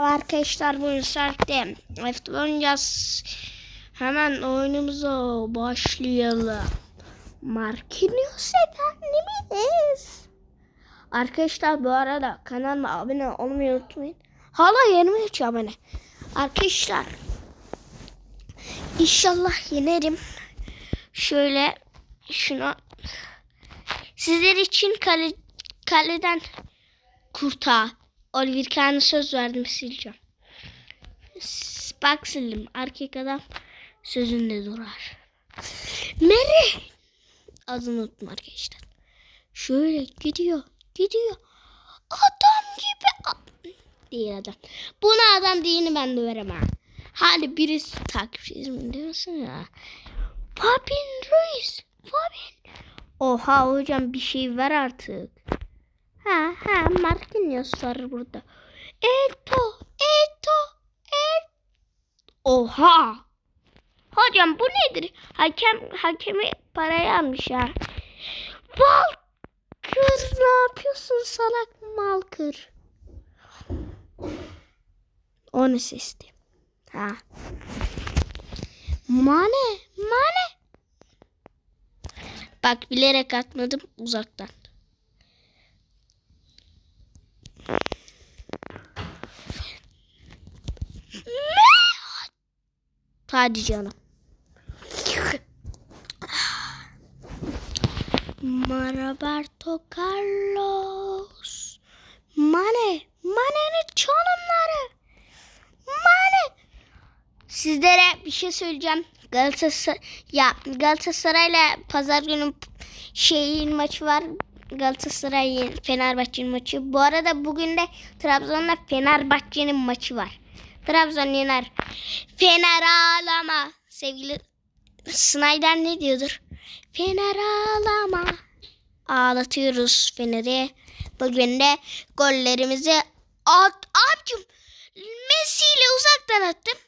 Arkadaşlar bu saatte F oynayacağız. Hemen oyunumuza başlayalım. Marquinhos efendimiz. Arkadaşlar bu arada kanalıma abone olmayı unutmayın. Hala 23 abone. Arkadaşlar İnşallah yenerim. Şöyle şunu sizler için kale, kaleden kurta. Oliver Kahn'a söz verdim sileceğim. Bak sildim. Erkek adam sözünde durar. Mary. Adını unuttum arkadaşlar. Şöyle gidiyor. Gidiyor. Adam gibi. Değil adam. Buna adam değilini ben de veremem. Hadi birisi takipçilerim diyorsun ya. Fabin Ruiz. Fabin. Oha hocam bir şey ver artık. Ha ha Marquinhos var burada. Eto, Eto, Et. Oha. Hocam bu nedir? Hakem hakemi parayı almış ya. Walker ne yapıyorsun salak Malkır? Onu seçtim. Ha. Mane, mane. Bak bilerek atmadım uzaktan. Hadi canım. Roberto Carlos. Mane. Mane'nin çalımları. Mane. Sizlere bir şey söyleyeceğim. Galatasaray ya Galatasaray'la pazar günü şeyin maçı var. Galatasaray Fenerbahçe'nin maçı. Bu arada bugün de Trabzon'la Fenerbahçe'nin maçı var. Trabzon yener. Fener ağlama. Sevgili Snyder ne diyordur? Fener ağlama. Ağlatıyoruz Fener'i. Bugün de gollerimizi at. Abicim Messi ile uzaktan attım.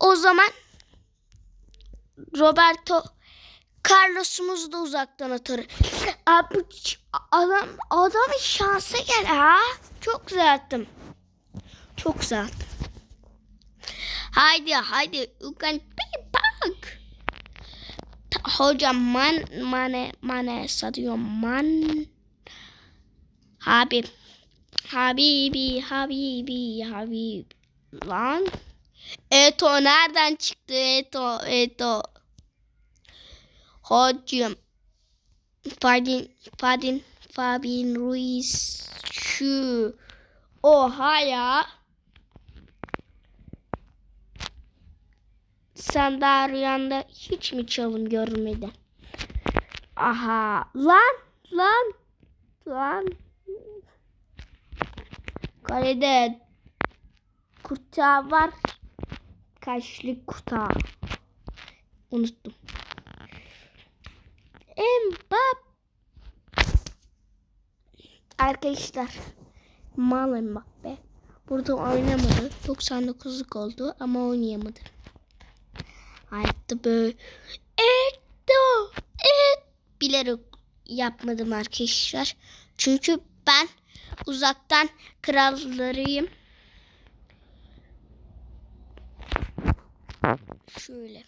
O zaman Roberto Carlos'umuzu da uzaktan atar. Abi adam adamın şansa gel ha. Çok güzel attım. Çok güzel. Haydi haydi bir bak. Hocam man mane mane satıyor man. Habib. Habibi Habibi Habib. Lan. Eto nereden çıktı Eto Eto. Hocam. Fadin Fadin Fabin Ruiz şu. Oha ya. Sen daha rüyanda hiç mi çalım görmedin? Aha. Lan. Lan. Lan. Kalede kurtağı var. Kaçlık kurtağı. Unuttum. Mbappe. Arkadaşlar. Mal Mbappe. Burada oynamadı. 99'luk oldu ama oynayamadı. Hayatta böyle Eto et bilerek yapmadım arkadaşlar. Çünkü ben uzaktan krallarıyım. Şöyle.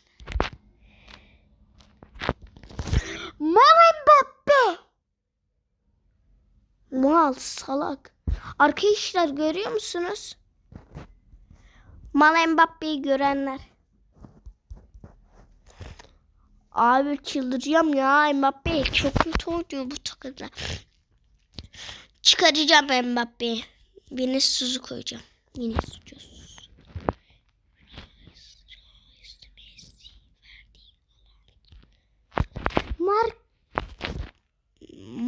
Mal Mbappe. Mal salak. Arkadaşlar görüyor musunuz? Mal Mbappe'yi görenler. Abi çıldıracağım ya Mbappe çok kötü oynuyor bu takımda. Çıkaracağım Mbappe'yi. Vinicius'u koyacağım. Vinicius. Mark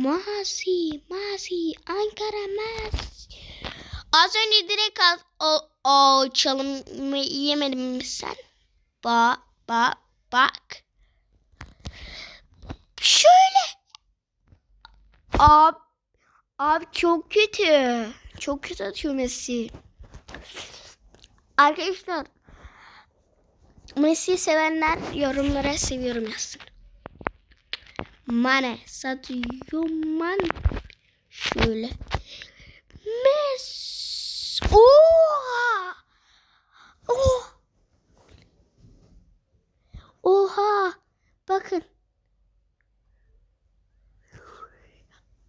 Masi, Masi, Ankara Masi. Az önce direkt al, o, o çalımı yemedim mi sen? Ba, ba, bak. Abi, abi çok kötü. Çok kötü atıyor Messi. Arkadaşlar Messi'yi sevenler yorumlara seviyorum yazsın. Mane satıyor man. Şöyle. Mes. Oha. Oha. Oha. Bakın.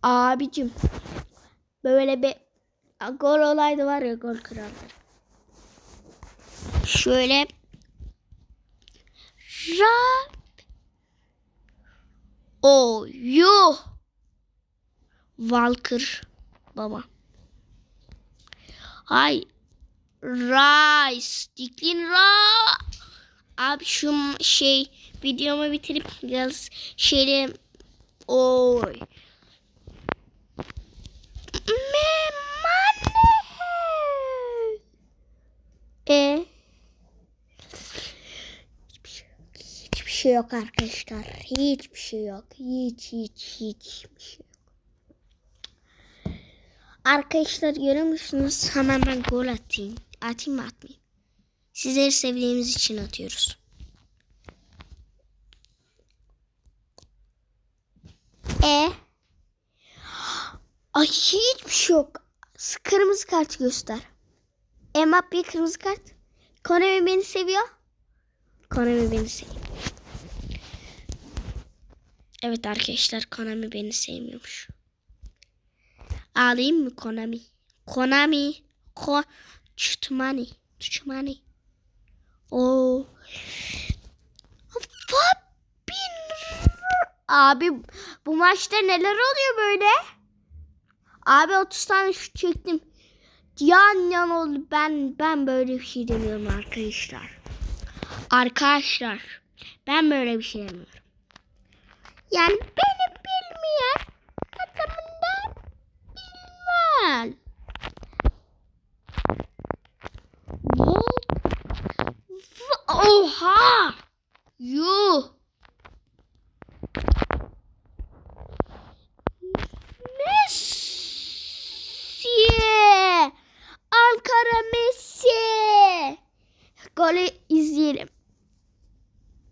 Abicim. Böyle bir gol olaydı var ya gol kralları. Şöyle Rab O yuh Walker baba. Hay Rice Diklin Ra Abi şu şey videomu bitirip biraz şeyle oy E Hiçbir şey yok arkadaşlar. Hiçbir şey yok. Hiç hiç hiçbir şey yok. Arkadaşlar görüyor musunuz? Hemen ben gol atayım. Atayım mı atmayayım? Sizleri sevdiğimiz için atıyoruz. E Ay hiçbir şey yok. Kırmızı kart göster. Mbappe kırmızı kart. Konemi beni seviyor. Konemi beni seviyor. Evet arkadaşlar Konami beni sevmiyormuş. Ağlayayım mı Konami? Konami. Ko Çutmani. Çutmani. Oo. Fabin. Abi bu maçta neler oluyor böyle? Abi 30 tane şut çektim. Yan yan oldu. Ben ben böyle bir şey demiyorum arkadaşlar. Arkadaşlar ben böyle bir şey demiyorum. Yani beni bilmeyen adamında V- Oha! Yuh! Ankara Messi! Golü izleyelim.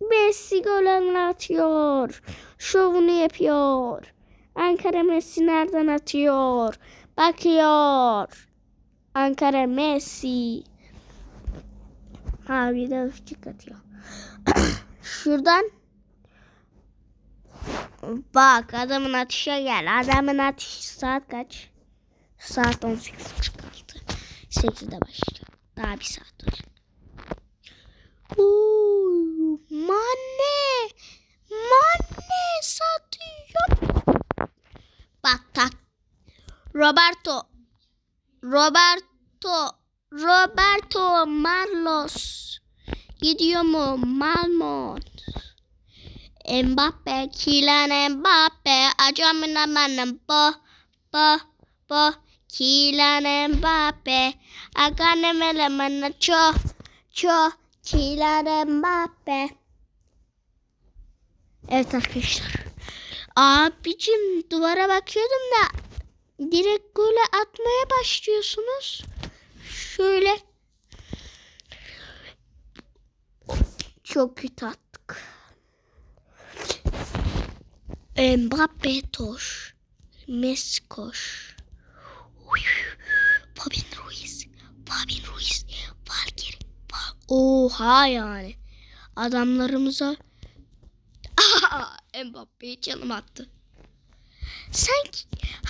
Messi gol atıyor. Şovunu yapıyor. Ankara Messi nereden atıyor? Bakıyor. Ankara Messi. Ha bir de ışık atıyor. Şuradan Bak adamın atışa gel. Adamın atışı saat kaç? Saat 18.46. 8'de başlıyor. Daha bir saat var. Oo, Mane. Mane satıyor. Bak tak. Roberto. Roberto. Roberto Marlos. Gidiyor mu? Malmont. Mbappe. Kylian Mbappe. Acamına benim. Bo. Bo. Bo. Kylian Mbappe. Aganemele bana. Ço. Ço. Kylian Mbappe. Evet arkadaşlar. Abicim duvara bakıyordum da direkt gole atmaya başlıyorsunuz. Şöyle çok kötü attık. Mbappe toş. Messi koş. Fabin Ruiz. Fabin Ruiz. Valgeri. Oha yani. Adamlarımıza Mbappe'ye canım attı. Sanki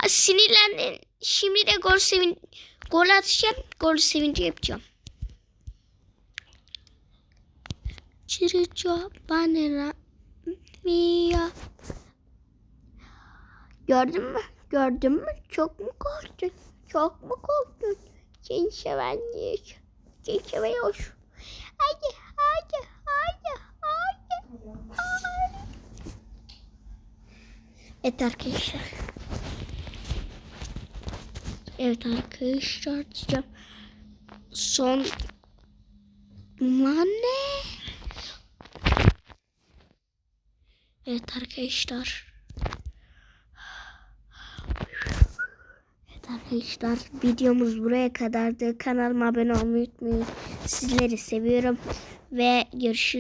ha, sinirlendin. Şimdi de gol sevin gol atacağım. Gol sevinci yapacağım. Çirico banera mia. Gördün mü? Gördün mü? Çok mu korktun? Çok mu korktun? Seni seven değil. Seni seviyor. Hadi, hadi, hadi, hadi, hadi. Evet arkadaşlar. Evet arkadaşlar diyeceğim. Son ne? Evet arkadaşlar. Evet arkadaşlar videomuz buraya kadardı. Kanalıma abone olmayı unutmayın. Sizleri seviyorum ve görüşürüz.